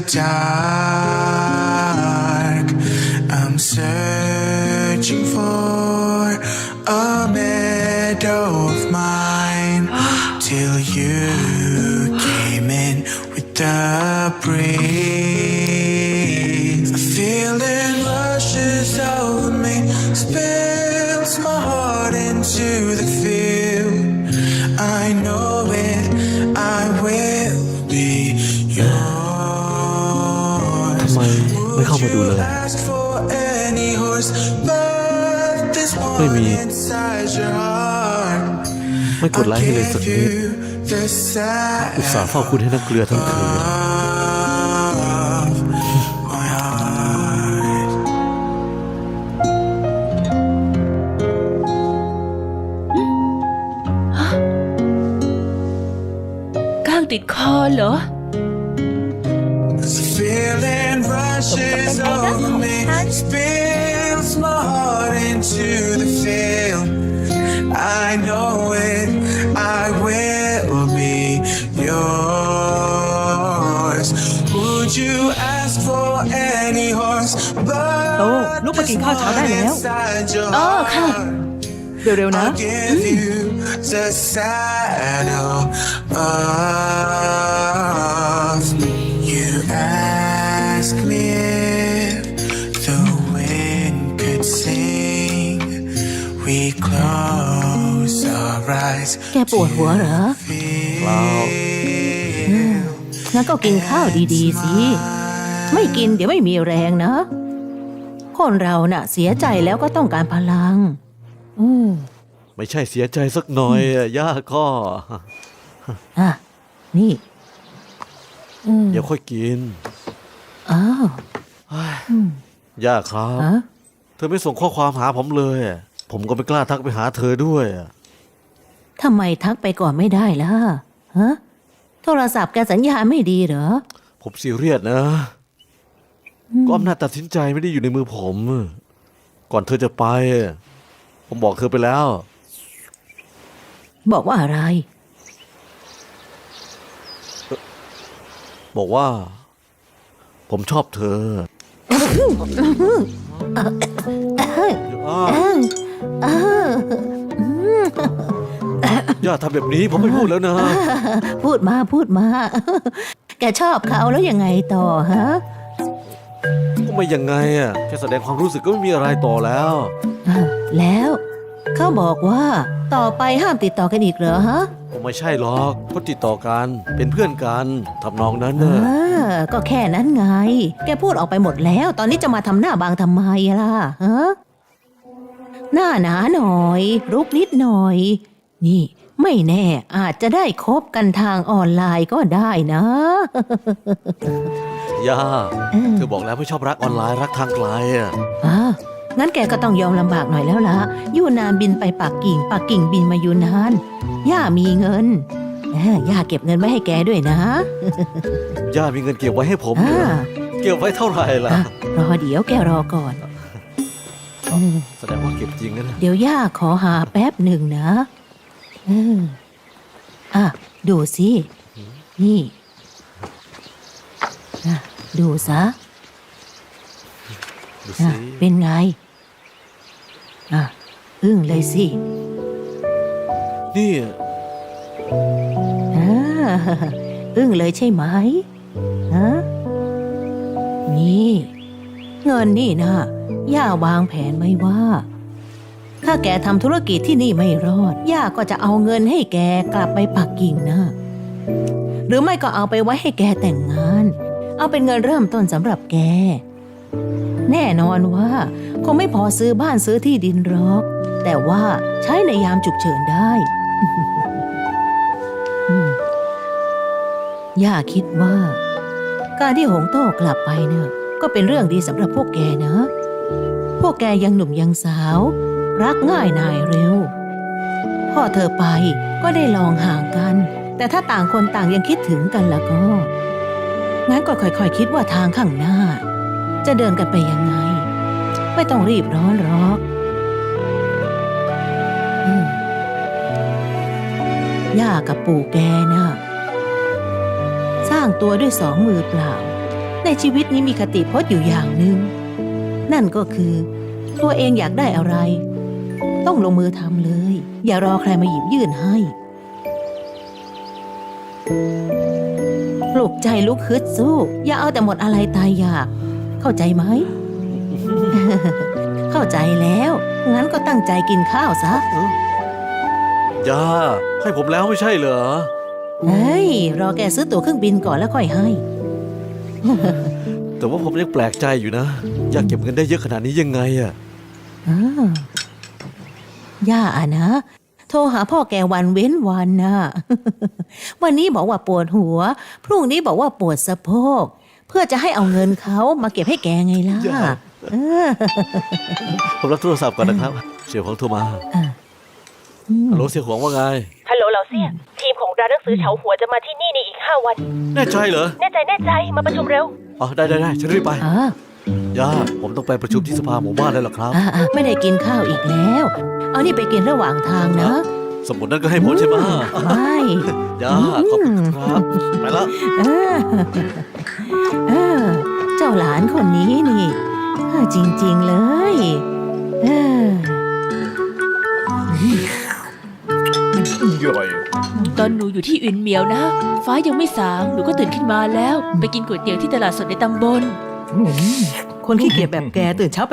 dark. I'm searching for a meadow of mine till you came in with the breeze. A feeling rushes over me, spills my heart into the ไม่เข้ามาดูเลย Ask for any horse, but there's ไม่ one มี inside your heart. ไม่กดไลค์ให้เลยสักนิด You the side อุตส่าห์เฝ้าคุณให้นักเกลือทั้งคืน of my heart. ก้างติดคอเหรอ This feeling rushes over me, spills my heart into the field. I know it, I will be yours. Would you ask for any horse? But โตลุกมากินข้าวเช้าได้แล้ว inside your อ๋อค่ะ heart. เร็วๆนะ I'll give you the saddle of you ask me if the wind could sing we close our eyes แกปวดหัวเหรอ เปล่างั้นก็กินข้าวดีๆสิ ไม่กินเดี๋ยวไม่มีแรงนะ คนเราน่ะ เสียใจแล้วก็ต้องการพลัง อืมไม่ใช่เสียใจสักหน่อยอะย่าก็อะ นี่ อืม เดี๋ยวค่อยกิน อ้าวย่าครับ ฮะเธอไม่ส่งข้อความหาผมเลย ผมก็ไม่กล้าทักไปหาเธอด้วย ทำไมทักไปก่อนไม่ได้ล่ะฮะโทรศัพท์แกสัญญาณไม่ดีเหรอ ผมซีเรียสนะ ก็อำนาจตัดสินใจไม่ได้อยู่ในมือผม ก่อนเธอจะไป ผมบอกเธอไปแล้ว บอกว่าอะไร บอกว่า ผมชอบเธออ้าวอย่าทำแบบนี้ผมไม่พูดแล้วนะ พูดมาพูดมา แกชอบเขาแล้วยังไงต่อฮะก็ไม่ยังไงอะแค่แสดงความรู้สึกก็ไม่มีอะไรต่อแล้วอะแล้ว เขาบอกว่า ต่อไปห้ามติดต่อกันอีกเหรอฮะก็ไม่ใช่หรอกก็ติดต่อกันเป็นเพื่อนกันทำนองนั้นเอน่ะอก็แค่นั้นไง แกพูดออกไปหมดแล้ว ตอนนี้จะมาทำหน้าบางทำไมล่ะฮะหน้าหนาหน่อย รุกนิดหน่อย นี่ ไม่แน่อาจจะได้คบกันทางออนไลน์ก็ได้นะ ย่าเออเธอบอกแล้วไม่ชอบรักออนไลน์รักทางไกลอะอ่า งั้นแกก็ต้องยอมลำบากหน่อยแล้วล่ะยูนานบินไปปักกิ่งปักกิ่งบินมายูนาน ย่ามีเงินเอ้อย่าเก็บเงินไว้ให้แกด้วยนะ ย่ามีเงินเก็บไว้ให้ผมอ่าเหรอเก็บไว้เท่าไหร่ล่ะอะรอเดี๋ยวแกรอก่อนเออแสดงว่าเก็บจริงนะเนี่ยเดี๋ยวย่าขอหาแป๊บหนึ่งนะเอออะ ดูสิ นี่อะดูซะ ดูอะสิ เป็นไง อะอึ้งเลยสินี่อ่าอึ้งเลยใช่ไหมฮะนี่ เงินนี่นะย่าวางแผนไว้ว่า ถ้าแกทำธุรกิจที่นี่ไม่รอด ย่าก็จะเอาเงินให้แกกลับไปปักกิ่งนะหรือไม่ก็เอาไปไว้ให้แกแต่งงาน เอาเป็นเงินเริ่มต้นสำหรับแก แน่นอนว่า คงไม่พอซื้อบ้านซื้อที่ดินหรอก แต่ว่าใช้ในยามฉุกเฉินได้ย่าคิดว่า การที่หงโต้กลับไปเนี่ย ก็เป็นเรื่องดีสำหรับพวกแกนะ พวกแกยังหนุ่มยังสาว รักง่ายนายเร็ว พ่อเธอไปก็ได้ลองห่างกัน แต่ถ้าต่างคนต่างยังคิดถึงกันแล้วก็ งั้นก็ค่อยๆคิดว่าทางข้างหน้า จะเดินกันไปยังไง ไม่ต้องรีบร้อนหรอกอย่ากับปู่แกน่ะสร้างตัวด้วยสองมือเปล่า ในชีวิตนี้มีคติพจน์อยู่อย่างหนึ่ง นั่นก็คือ ตัวเองอยากได้อะไร ต้องลงมือทำเลย อย่ารอใครมาหยิบยื่นให้ปลุกใจลุกฮึดสู้ อย่าเอาแต่หมดอะไรตายอยาก เข้าใจไหม เข้าใจแล้ว งั้นก็ตั้งใจกินข้าวซะ ย่าให้ผมแล้วไม่ใช่เหรอ เฮ้ย รอแกซื้อตั๋วเครื่องบินก่อนแล้วค่อยให้ แต่ว่าผมยังแปลกใจอยู่นะ อยากเก็บเงินได้เยอะขนาดนี้ยังไงอะอ่าย่าอะนะ โทรหาพ่อแกวันเว้นวันนะ วันนี้บอกว่าปวดหัว พรุ่งนี้บอกว่าปวดสะโพก เพื่อจะให้เอาเงินเขามาเก็บให้แกไงล่ะย่า เออผมรับโทรศัพท์ก่อนนะครับ เสี่ยวของโทรมาอืมฮัลโหลเสี่ยวของว่าไง ฮัลโหลเหล่าเสี่ยทีมของร้านหนังสือเฉาหัวจะมาที่นี่ในอีก5วัน แน่ใจเหรอ แน่ใจแน่ใจมาประชุมเร็ว อ๋อ ได้ได้ได้ฉันรีบไป อ่าย่า ผมต้องไปประชุมที่สภาหมู่บ้านแล้วล่ะครับ อ่าอ่าไม่ได้กินข้าวอีกแล้ว เอานี่ไปกินระหว่างทางนะสมุดนั้นก็ให้ผมใช่ไหมไม่ ย่า ขอบคุณครับ ไปแล้วเออ เออ เจ้าหลานคนนี้นี่เออจริง ๆ เลย เออตอนหนูอยู่ที่อื่นเหมียวนะ ฟ้ายังไม่สาง หนูก็ตื่นขึ้นมาแล้ว ไปกินก๋วยเตี๋ยวที่ตลาดสดในตำบล คนขี้เกียจแบบแกตื่นเช้า